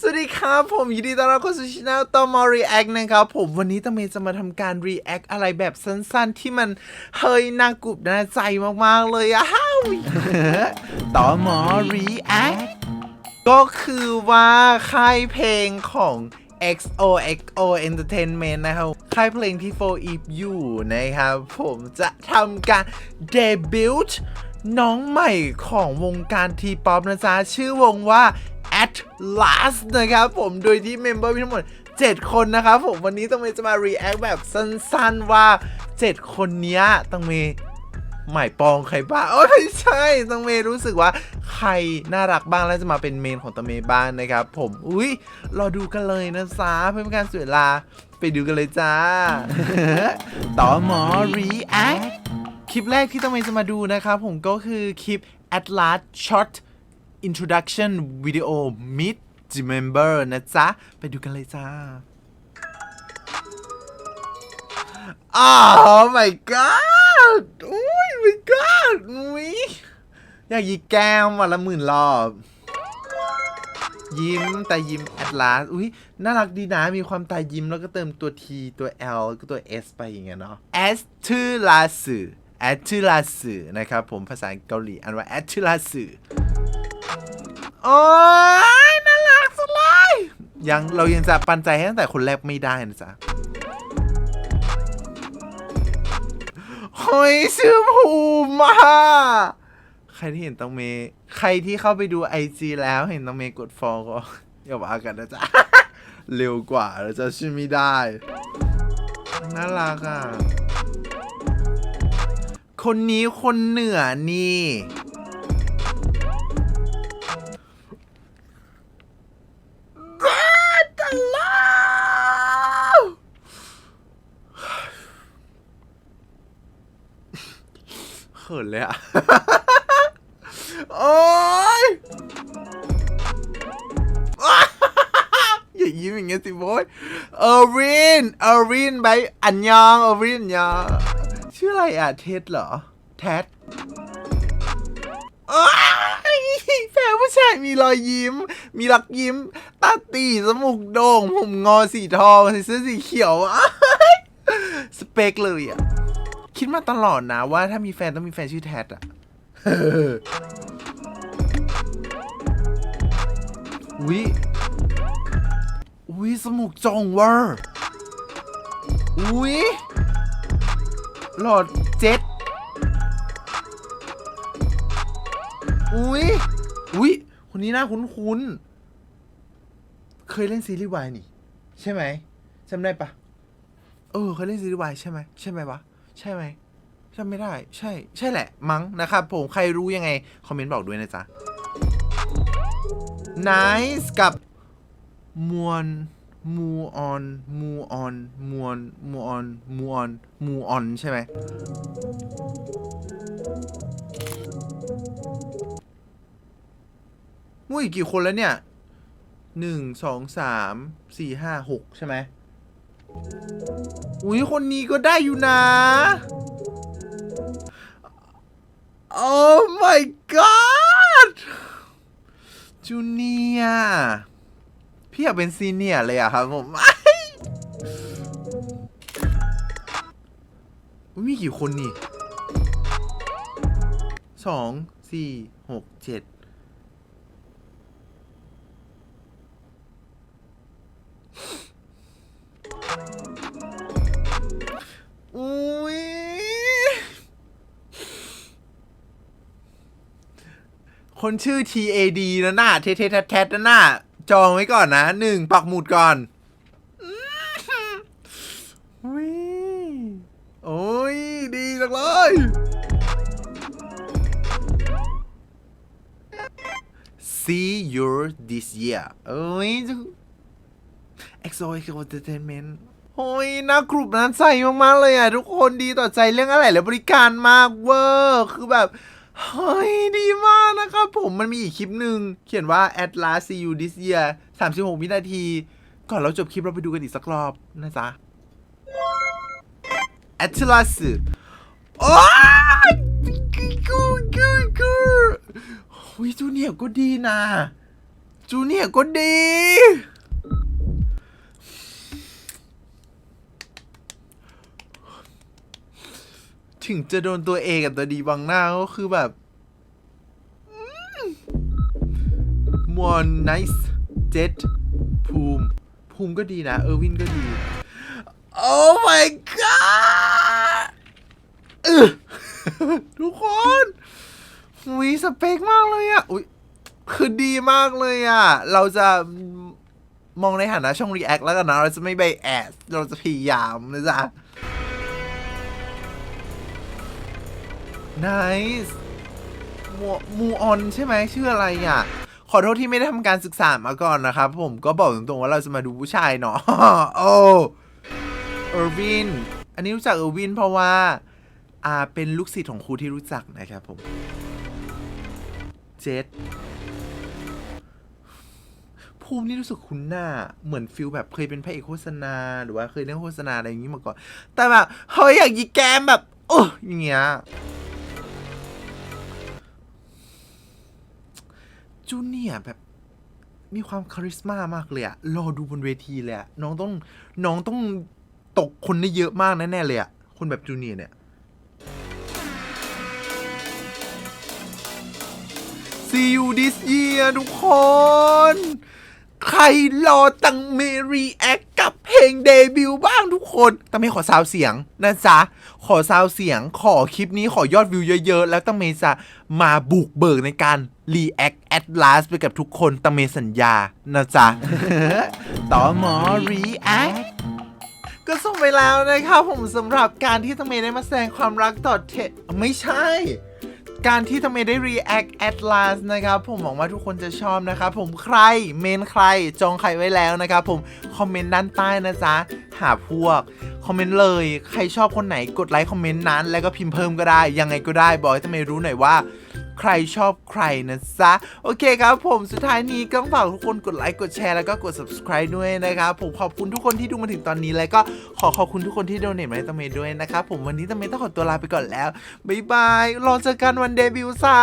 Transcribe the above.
สวัสดีครับ ผมยินดีต้อนรับเข้าสู่ช่องตอมอรีแอคนะครับผมวันนี้ตอมเมจะมาทำการรีแอคอะไรแบบสั้นๆ ที่มันเฮ้ยน่ากรุบน่าใจมากๆเลยอะฮ้าวตอมอรีแอคก็คือว่าค่ายเพลงของ XOXO Entertainment นะครับ ค่ายเพลงที่4 Eve อยู่นะครับ ผมจะทำการเดบิวต์น้องใหม่ของวงการทีป๊อปนะจ๊ะ ชื่อวงว่า At Last นะครับผมโดยที่เมมเบอร์มีทั้งหมด 7 คนนะครับผมวันนี้ต้องเมย์จะมา react แบบสั้นๆว่า 7 คนเนี้ยต้องเมย์หมายปองใครบ้างโอ้ยไม่ใช่ ตังเมย์รู้สึกว่าใครน่ารักบ้างแล้วจะมาเป็นเมนของตังเมย์บ้างนะครับผมอุ้ยรอดูกันเลยนะจ๊ะเพื่อเป็นการเสียเวลาไปดูกันเลยจ้า ต่อหมอ react คลิปแรกที่ตังเมย์จะมาดูนะครับผมก็คือคลิป at last short introduction video meet the member นะจ๊ะ ไปดูกันเลยจ้า Oh my god อุ้ย my god อุ้ยอยากยีแก้มวันละหมื่นรอบ ยิ้มแต่ยิ้มแอดลาสอุ้ยน่ารักดีนะ มีความตายิ้มแล้วก็เติมตัว T ตัว L แล้วก็ตัว S ไปอย่างเงี้ยเนาะ S ทือลาสือ S ทือลาสือนะครับผมภาษาเกาหลีอันว่า S ทือลาสือ โอ้ยน่ารักสุดเลยยังเรายังจะปันใจให้ตั้งแต่คนแรกไม่ได้นะจ๊ะเฮ้ยชื่อภูมิมา ใครที่เห็นตังเมย์ใครที่เข้าไปดูไอจีแล้วเห็นตังเมย์กดฟอลก็อย่าว่ากันนะจ๊ะ เร็วกว่าแล้วจะชื่อไม่ได้ น่ารักอะ คนนี้คนเหนือนี่ นเลยอะโอ๊ยอย่ายิ้มอย่างเงี้ยสิโว้ยเออร์วินเออร์วินไปอันยองเออร์วินอันยองชื่ออะไรอะ เท็ดเหรอ แท็ดโอ๊ยแฟนผู้ชายมีรอยยิ้ม มีรักยิ้ม ตาตีจมูกโด่ง ผมงอสีทองใส่เสื้อสีเขียวอ้ายสเปคเลยอะ คิดมาตลอดนะว่าถ้ามีแฟนต้องมีแฟนชื่อแท็ดอะอุ๊ยอุ๊ยสมูกจองเวอร์อุ๊ยหลอดเจ็ดอุ๊ยอุ๊ยคนนี้น่าคุ้นๆเคยเล่นซีรีส์วายนี่ ใช่ไหมจำได้ปะเออ เคยเล่นซีรีส์วายใช่ไหมใช่ไหมวะ ใช่ไหมจำไม่ได้ ใช่ ใช่แหละ มั้งนะครับผมใครรู้ยังไง คอมเมนต์บอกด้วยนะจ๊ะ nice กับมวนมูออนมูออนมวนมูออนมูออนมูออนใช่ไหมมุ้ยกี่คนแล้วเนี่ยหนึ่งสองสามสี่ห้าหกใช่ไหม อุ้ยคนนี้ก็ได้อยู่นะ Oh my god จูเนียพี่อยากเป็นซีเนียเลยอะครับผมมีกี่คนนี่สองสี่หกเจ็ด คนชื่อ TAD นะหน่ะเทเทแทแทนะหน่ะจองไว้ก่อนนะหนึ่งปักหมุดก่อนอุ้ยโอ้ย ดีจังเลย See you this year เอ้ย EXO EXO Entertainment โอ้ยน่ากรุบน่าใจมาก ๆ เลยอะ ทุกคนดีต่อใจเรื่องอะไรและบริการมากเวอร์ คือแบบ เฮ้ย ดีมากนะครับผมมันมีอีกคลิปหนึ่งเขียนว่า at last see you this year 36วินาที ก่อนเราจบคลิปเราไปดูกันอีกสักรอบนะจ๊ะ at last โอ้ยกูกูกูจูเนียก็ดีนะจูเนียก็ดี ถึงจะโดนตัวเอกับตัวดีบังหน้าก็คือแบบมอนไนส์เจ็ดภูมิ ภูมิก็ดีนะ เออร์วินก็ดี โอ้ my god ทุกคนวีสเปคมากเลยอะ อุ้ยคือดีมากเลยอะ เราจะมองในฐานะช่อง React แล้วกันนะ เราจะไม่ไปแอดเราจะพยายามนะจ๊ะ nice มูออนใช่ไหมชื่ออะไรอะ ขอโทษที่ไม่ได้ทำการศึกษามาก่อนนะครับ ผมก็บอกตรงๆว่าเราจะมาดูผู้ชายเนาะโอ้เออร์วิน อันนี้รู้จักเออร์วินเพราะว่า อ่าเป็นลูกศิษย์ของครูที่รู้จักนะครับผมเจษภูมินี่รู้สึกคุ้นหน้า เหมือนฟิลแบบเคยเป็นพระเอกโฆษณา หรือว่าเคยเล่นโฆษณาอะไรอย่างนี้มาก่อน แต่แบบเฮ้ยอยากยีแกมแบบโอ้อย่างเงี้ย จูเนียแบบมีความคาริสมามากเลยอะรอดูบนเวทีเลยอะน้องต้องน้องต้องตกคนได้เยอะมากแน่ๆเลยอะคนแบบจูเนียเนี่ย See you this year ทุกคน ใครรอตังเมรีแอค เพลงเดบิวต์บ้างทุกคนตังเมขอซาวเสียงนะจ๊ะ ขอซาวเสียง ขอคลิปนี้ขอยอดวิวเยอะๆ แล้วตังเมจะมาบุกเบิกในการรีแอคแอดลาสไปกับทุกคนตังเมสัญญานะจ๊ะ ต่อหมอรีแอคก็ส่งไปแล้วนะครับผมสำหรับการที่ตังเมได้มาแสดงความรักต่อเทไม่ใช่ การที่ทำไมได้ react at last นะครับ ผมหวังว่าทุกคนจะชอบนะครับ ผมใครเมนใครจองใครไว้แล้วนะครับ ผมคอมเมนต์ด้านใต้นะจ๊ะ หาพวก คอมเมนต์เลย ใครชอบคนไหนกดไลค์คอมเมนต์นั้น แล้วก็พิมพ์เพิ่มก็ได้ ยังไงก็ได้บอกให้ทำไมรู้หน่อยว่า ใครชอบใครนะจ๊ะโอเคครับผมสุดท้ายนี้ก็ฝากทุกคนกดไลค์กดแชร์แล้วก็กด subscribe ด้วยนะครับผมขอบคุณทุกคนที่ดูมาถึงตอนนี้แล้วก็ขอขอบคุณทุกคนที่โดเนทมาให้ตาเมย์ด้วยนะครับผมวันนี้ตาเมย์ต้องขอตัวลาไปก่อนแล้วบ๊ายบายรอเจอกันวันเดบิวต์ซ่า